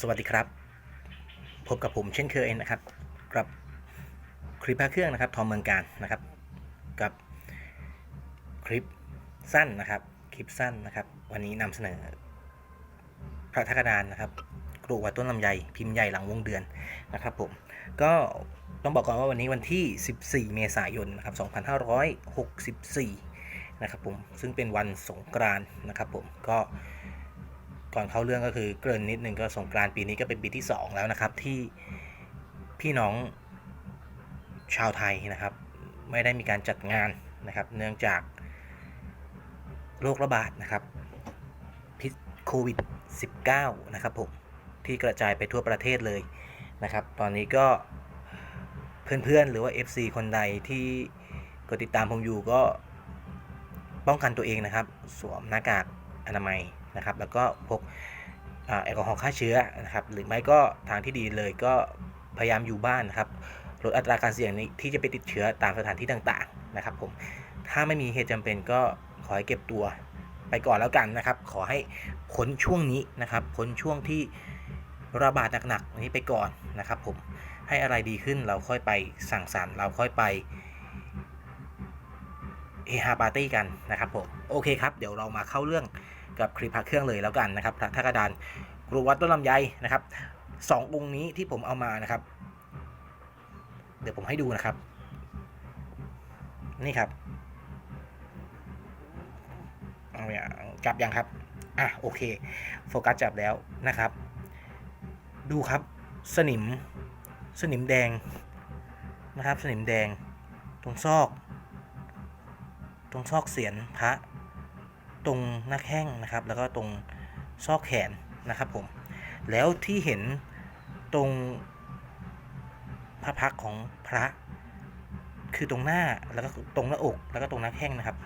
สวัสดีครับ พบกับผมเช่นเคยนะครับ กับคลิปพระเครื่องนะครับ ทอมเมืองการนะครับ กับคลิปสั้นนะครับ คลิปสั้นนะครับ วันนี้นำเสนอ พระธกดานนะครับกรูวัดต้นลำไยพิมพ์ใหญ่หลังวงเดือนนะครับผม ก็ต้องบอกก่อนว่าวันนี้วันที่ 14 เมษายนนะครับ2564 นะครับผม ซึ่งเป็นวันสงกรานต์นะครับผม ก็ ก่อนเข้าเรื่องก็คือเกริ่นนิดนึงก็สงกรานต์ปีนี้ก็เป็นปีที่ 2 แล้วนะครับ ที่พี่น้องชาวไทยนะครับ ไม่ได้มีการจัดงานนะครับ เนื่องจากโรคระบาดนะครับพิษโควิด 19 นะครับผมที่กระจายไปทั่วประเทศเลยนะครับ ตอนนี้ก็เพื่อนๆ หรือว่า FC คนใดที่กดติดตามผมอยู่ก็ป้องกันตัวเองนะครับ สวมหน้ากากอนามัย นะครับ แล้วก็พกแอลกอฮอล์ฆ่าเชื้อนะครับ หรือไม่ก็ทางที่ดีเลยก็พยายามอยู่บ้านนะครับ ลดอัตราการเสี่ยงนี้ที่จะไปติดเชื้อตามสถานที่ต่างๆนะครับ ผม ถ้าไม่มีเหตุจำเป็นก็ขอให้เก็บตัวไปก่อนแล้วกันนะครับ ขอให้พ้นช่วงนี้นะครับ พ้นช่วงที่ระบาดหนักๆนี้ไปก่อนนะครับ ผม ให้อะไรดีขึ้นเราค่อยไปสั่งสรรค์เราค่อยไปเฮฮาปาร์ตี้กันนะครับผม โอเคครับ เดี๋ยวเรามาเข้าเรื่อง กับคลิปพระเครื่องเลยแล้วกันนะครับพระธาตุกระดานกรุวัดต้นลำไยนะครับสององค์นี้ที่ผมเอามานะครับ เดี๋ยวผมให้ดูนะครับ นี่ครับเอาอย่างจับยังครับ อะโอเค โฟกัสจับแล้วนะครับ ดูครับสนิมสนิมแดงนะครับ สนิมแดง ตรงซอก ตรงซอกเสียนพระ ตรงหน้าแข้งนะครับ แล้วก็ตรงซอกแขนนะครับผม แล้วที่เห็นตรงพระพักของพระ คือตรงหน้าแล้วก็ตรงหน้าอก แล้วก็ตรงหน้าแข้งนะครับ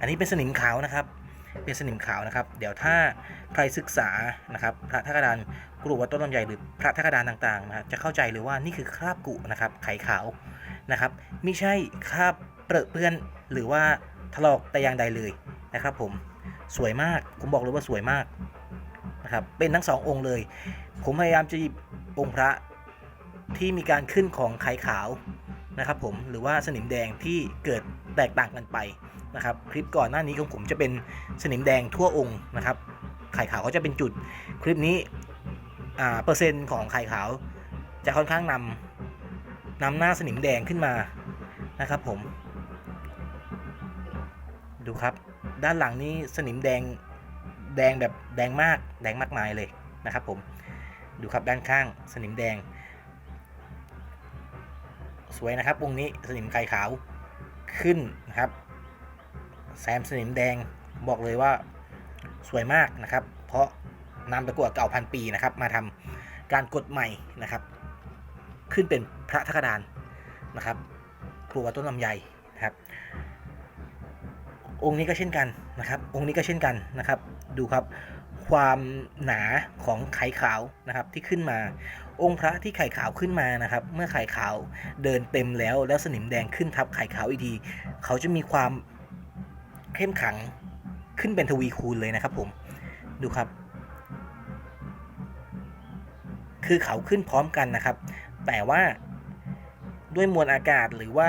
อันนี้เป็นสนิมขาวนะครับ เป็นสนิมขาวนะครับ เดี๋ยวถ้าใครศึกษานะครับพระธากระดานกรุวัดต้นลำไยหรือพระธากระดานต่างๆนะจะเข้าใจเลยว่านี่คือคราบกุนะครับ ไขขาวนะครับ ไม่ใช่คราบเปรอะเปื้อนหรือว่าถลอกแต่อย่างใดเลยนะครับผม สวยมาก ผมบอกเลยว่าสวยมากนะครับ เป็นทั้งสององค์เลย ผมพยายามจะหยิบองค์พระที่มีการขึ้นของไขขาวนะครับผม หรือว่าสนิมแดงที่เกิดแตกต่างกันไปนะครับ คลิปก่อนหน้านี้ของผมจะเป็นสนิมแดงทั่วองค์นะครับ ไข่ขาวก็จะเป็นจุด คลิปนี้อ่าเปอร์เซ็นต์ของไข่ขาว จะค่อนข้างนำนำหน้าสนิมแดงขึ้นมานะครับผม ดูครับ ด้านหลังนี้สนิมแดงแดงแบบแดงมากแดงมากมายเลยนะครับผมดูครับด้านข้างสนิมแดง สวยนะครับวงนี้สนิมไข่ขาวขึ้นนะครับแซมสนิมแดงบอกเลยว่าสวยมากนะครับ เพราะนำตะกั่วเก่าพันปีนะครับ มาทำการกดใหม่นะครับ ขึ้นเป็นพระธคดานนะครับครูวัดต้นลำไยนะครับ องค์นี้ก็เช่นกันนะครับ องค์นี้ก็เช่นกันนะครับ ดูครับความหนาของไข่ขาวนะครับที่ขึ้นมา องค์พระที่ไข่ขาวขึ้นมานะครับ เมื่อไข่ขาวเดินเต็มแล้วแล้วสนิมแดงขึ้นทับไข่ขาวอีกทีเขาจะมีความเข้มขังขึ้นเป็นทวีคูณเลยนะครับผมดูครับ คือเขาขึ้นพร้อมกันนะครับ แต่ว่าด้วยมวลอากาศหรือว่า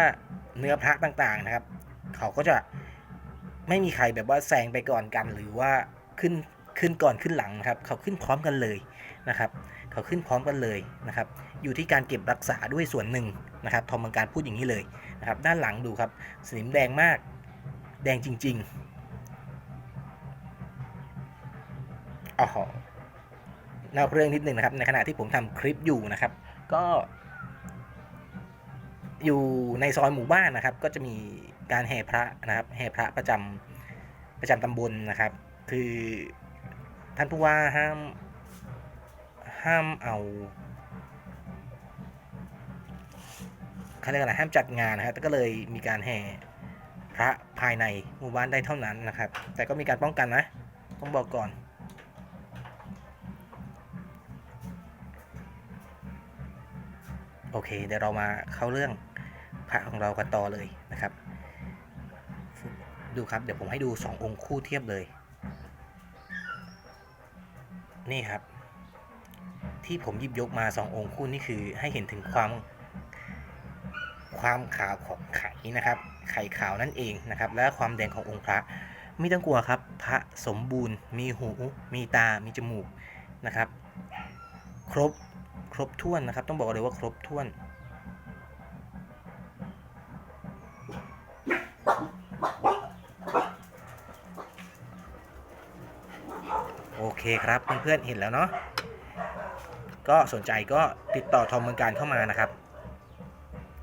เนื้อพระต่างๆนะครับ เขาก็จะ ไม่มีใครแบบว่าแซงไปก่อนกัน หรือว่าขึ้นขึ้นก่อนขึ้นหลังครับ เขาขึ้นพร้อมกันเลยนะครับ เขาขึ้นพร้อมกันเลยนะครับ อยู่ที่การเก็บรักษาด้วยส่วนหนึ่งนะครับทอมเมืองการพูดอย่างนี้เลยนะครับ ด้านหลังดูครับสนิมแดงมากแดงจริงๆอ๋อเล่าเรื่องนิดหนึ่งนะครับ ในขณะที่ผมทำคลิปอยู่นะครับ ก็ อยู่ในซอยหมู่บ้านนะครับ ก็จะมี การแห่พระนะครับแห่พระประจำประจำตำบลนะครับ คือท่านผู้ว่าห้ามห้ามเอาเขาเรียกอะไรห้ามจัดงานนะครับก็เลยมีการแห่พระภายในหมู่บ้านได้เท่านั้นนะครับ แต่ก็มีการป้องกันนะ ต้องบอกก่อน โอเค เดี๋ยวเรามาเข้าเรื่องพระของเรากันต่อเลยนะครับ ดูครับ เดี๋ยวผมให้ดูสององค์คู่เทียบเลย นี่ครับ ที่ผมหยิบยกมาสององค์คู่นี่คือให้เห็นถึงความ ความขาวของไข่นะครับ ไข่ขาวนั่นเองนะครับ และความแดงขององค์พระ ไม่ต้องกลัวครับ พระสมบูรณ์ มีหู มีตา มีจมูกนะครับ ครบ ครบถ้วนนะครับ ต้องบอกเลยว่าครบถ้วน เคครับเพื่อนๆเห็นแล้วเนาะก็สนใจก็ติดต่อทอมเมืองการเข้ามานะครับ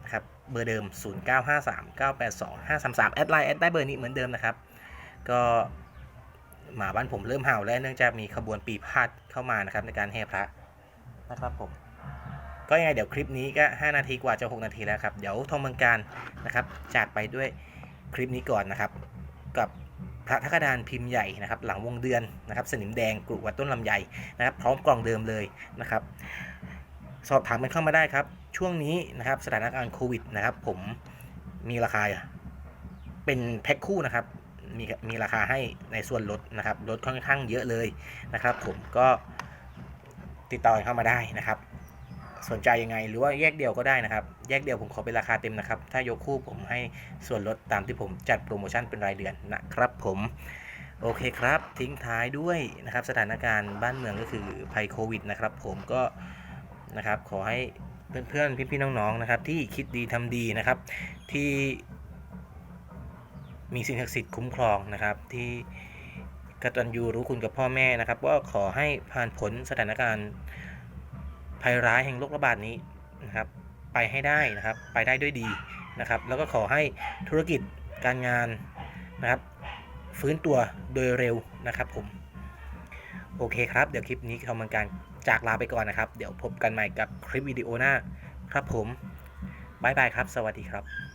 นะครับ เบอร์เดิม 0953982533แอดไลน์แอดได้เบอร์นี้เหมือนเดิมนะครับ ก็หมาบ้านผมเริ่มเห่าแล้วเนื่องจากมีขบวนปีพาดเข้ามานะครับในการแห่พระนะครับผมก็ยังไงเดี๋ยวคลิปนี้ก็ 5 นาทีกว่าจะ 6 นาทีแล้วครับ เดี๋ยวทองเมืองการนะครับจากไปด้วยคลิปนี้ก่อนนะครับ กับ พระทักดานพิมพ์ใหญ่นะครับหลังวงเดือนนะครับสนิมแดงกรุวัดต้นลำไยนะครับพร้อมกล่องเดิมเลยนะครับสอบถามกันเข้ามาได้ครับ ช่วงนี้นะครับสถานการณ์โควิดนะครับผมมีราคาเป็นแพ็คคู่นะครับมีมีราคาให้ในส่วนลดนะครับลดค่อนข้างเยอะเลยนะครับ ผมก็ติดต่อเข้ามาได้นะครับ สนใจยังไง หรือว่าแยกเดียวก็ได้นะครับ แยกเดียวผมขอเป็นราคาเต็มนะครับ ถ้ายกคู่ผมให้ส่วนลดตามที่ผมจัดโปรโมชั่นเป็นรายเดือนนะครับผมโอเคครับ ทิ้งท้ายด้วยนะครับสถานการณ์บ้านเมืองก็คือภัยโควิดนะครับผมก็นะครับขอให้เพื่อนๆ พี่ๆ น้องๆนะครับที่คิดดีทำดีนะครับ ที่มีสิ่งศักดิ์สิทธิ์คุ้มครองนะครับ ที่กตัญญูรู้คุณกับพ่อแม่นะครับว่าขอให้ผ่านผลสถานการณ์ ภัยร้ายแห่งโรคระบาดนี้นะครับ ไปให้ได้นะครับ ไปได้ด้วยดีนะครับ แล้วก็ขอให้ธุรกิจการงานนะครับ ฟื้นตัวโดยเร็วนะครับผม โอเคครับ เดี๋ยวคลิปนี้ทำมันการจากลาไปก่อนนะครับ เดี๋ยวพบกันใหม่กับคลิปวิดีโอหน้าครับผมบายบายครับ สวัสดีครับ